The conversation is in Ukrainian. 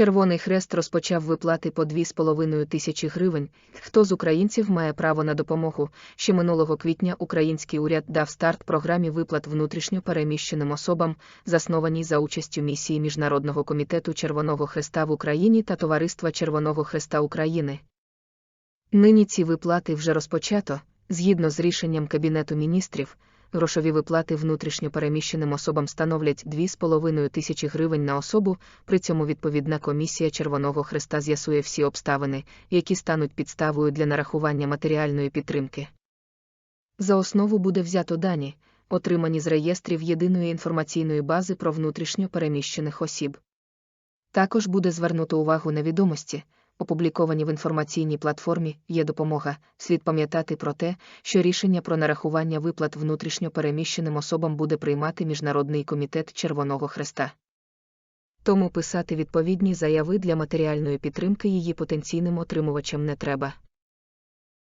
Червоний Хрест розпочав виплати по 2,5 тисячі гривень. Хто з українців має право на допомогу? Ще минулого квітня український уряд дав старт програмі виплат внутрішньо переміщеним особам, заснованій за участю місії Міжнародного комітету Червоного Хреста в Україні та Товариства Червоного Хреста України. Нині ці виплати вже розпочато, згідно з рішенням Кабінету міністрів. Грошові виплати внутрішньо переміщеним особам становлять 2,5 тисячі гривень на особу, при цьому відповідна комісія Червоного Хреста з'ясує всі обставини, які стануть підставою для нарахування матеріальної підтримки. За основу буде взято дані, отримані з реєстрів єдиної інформаційної бази про внутрішньо переміщених осіб. Також буде звернуто увагу на відомості, опубліковані в інформаційній платформі є допомога, слід пам'ятати про те, що рішення про нарахування виплат внутрішньо переміщеним особам буде приймати Міжнародний комітет Червоного Хреста. Тому писати відповідні заяви для матеріальної підтримки її потенційним отримувачам не треба.